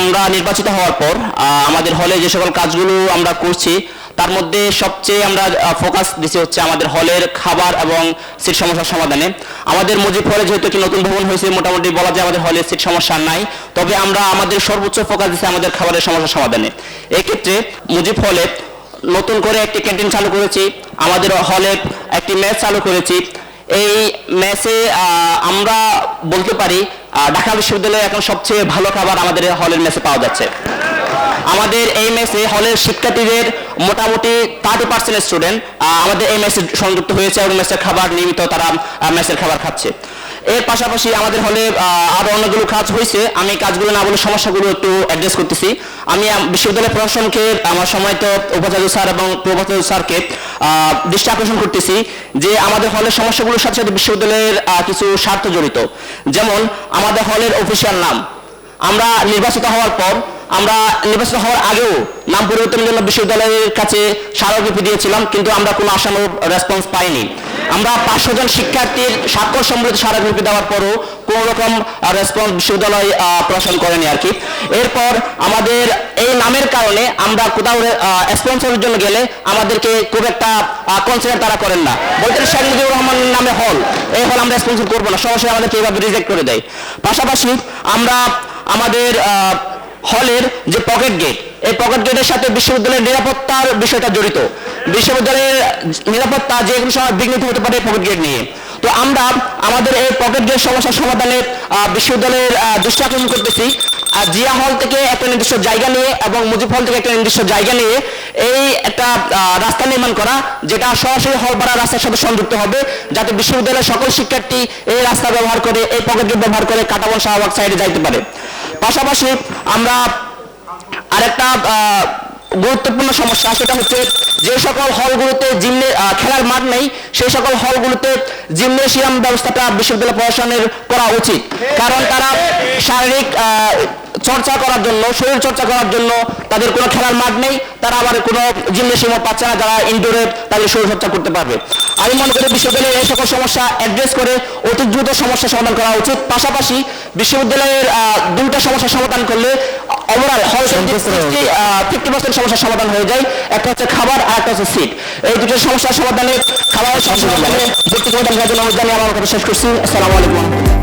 আমরা নির্বাচিত হওয়ার পর আমাদের হলে যে সকল কাজগুলো আমরা করছি, তার মধ্যে সবচেয়ে আমরা ফোকাস দিচ্ছি হচ্ছে আমাদের হলের খাবার এবং সিট সমস্যার সমাধানে। আমাদের মুজিব হলে যেহেতু একটি নতুন ভবন হয়েছে, মোটামুটি বলা যায় আমাদের হলে সিট সমস্যা নাই। তবে আমরা আমাদের সর্বোচ্চ ফোকাস দিচ্ছি আমাদের খাবারের সমস্যার সমাধানে। এক্ষেত্রে মুজিব হলে নতুন করে একটি ক্যান্টিন চালু করেছি, আমাদের হলে একটি ম্যাচ চালু করেছি। এই ম্যাচে আমরা বলতে পারি ঢাকা বিশ্ববিদ্যালয়ে এখন সবচেয়ে ভালো খাবার আমাদের হলের মেসে পাওয়া যাচ্ছে। আমাদের এই মেসে হলের শিক্ষার্থীদের মোটামুটি থার্টি পার্সেন্ট স্টুডেন্ট আমাদের এই মেসে সংযুক্ত হয়েছে এবং মেসের খাবার নিয়মিত তারা মেসের খাবার খাচ্ছে। এর পাশাপাশি আমাদের হলে আহ, আরও অনেকগুলো কাজ হয়েছে। আমি কাজগুলো না বলে সমস্যাগুলো একটু অ্যাড্রেস করতেছি। আম, বিশ্ববিদ্যালয় প্রশাসনকে আমার সময় তো উপাচার্য স্যার এবং প্রভাচার্য স্যারকে দৃষ্টি আকর্ষণ করতেছি যে আমাদের হলের সমস্যাগুলোর সাথে সাথে বিশ্ববিদ্যালয়ের কিছু স্বার্থ জড়িত। যেমন আমাদের হলের অফিসিয়াল নাম। আমরা নির্বাচিত হওয়ার পর আমরা নির্বাচিত হওয়ার আগেও নাম পরিবর্তনের জন্য বিশ্ববিদ্যালয়ের কাছে স্মারকলিপি দিয়েছিলাম, কিন্তু আমরা কোনো আশানুরূপ রেসপন্স পাইনি। আমরা পাঁচশো জন শিক্ষার্থীর স্বাক্ষর সম্বলিত স্মারকলিপি দেওয়ার পরও কোনো রকম রেসপন্স বিশ্ববিদ্যালয় প্রশাসন করেনি আর কি। এরপর আমাদের এই নামের কারণে আমরা কোথাও স্পন্সরের জন্য গেলে আমাদেরকে খুব একটা কনসিডার তারা করেন না। বলতেন শেখ মুজিবুর রহমানের নামে হল এই হল আমরা স্পন্সর করব না। সরাসরি আমাদেরকে এইভাবে রিজেক্ট করে দেয়। পাশাপাশি আমরা আমাদের হলের যে পকেট গেট এই পকেট গেটের সাথে বিশ্ববিদ্যালয়ের নিরাপত্তার বিষয়টা জড়িত। বিশ্ববিদ্যালয়ের নিরাপত্তা যে কোনো সময় বিঘ্নিত হতে পারে পকেট গেট নিয়ে। তো আমরা আমাদের এই পকেট গেট সমস্যার সমাধানে বিশ্ববিদ্যালয়ের দৃষ্টি করতেছি। জিয়া হল থেকে একটা নির্দিষ্ট জায়গা নিয়ে এবং মুজিব হল থেকে একটা নির্দিষ্ট জায়গা নিয়ে এই একটা রাস্তা নির্মাণ করা, যেটা সরাসরি হল পাড়া রাস্তার সাথে সংযুক্ত হবে, যাতে বিশ্ববিদ্যালয়ের সকল শিক্ষার্থী এই রাস্তা ব্যবহার করে, এই পকেট গেট ব্যবহার করে কাটাবন শাহবাগ সাইডে যাইতে পারে। পাশাপাশি আমরা আরেকটা গুরুত্বপূর্ণ সমস্যা সেটা হচ্ছে যে সকল হলগুলোতে জিমনে খেলার মাঠ নেই, সেই সকল হলগুলোতে জিমনেশিয়াম ব্যবস্থাটা বিশ্ববিদ্যালয় প্রশাসনের করা উচিত। কারণ তারা শারীরিক চর্চা করার জন্য, শরীর চর্চা করার জন্য তাদের কোনো খেলার মাঠ নেই, তারা আবার কোনো জিমনেশিয়ামও পাচ্ছে না, যারা ইনডোরে তাদের শরীর চর্চা করতে পারবে। আমি মনে করি বিশ্ববিদ্যালয়ের এই সকল সমস্যা অ্যাড্রেস করে অতি দ্রুত সমস্যা সমাধান করা উচিত। পাশাপাশি বিশ্ববিদ্যালয়ের দুইটা সমস্যা সমাধান করলে ওভারঅল হল ফিফটি পার্সেন্ট সমস্যার সমাধান হয়ে যায়। একটা হচ্ছে খাবার আর একটা হচ্ছে সিট এই দুটো সমস্যার সমাধানে খাবারের সমস্যা দেওয়ার জন্য আমি জানিয়ে আমার কথা শেষ করছি। আসসালামু আলাইকুম।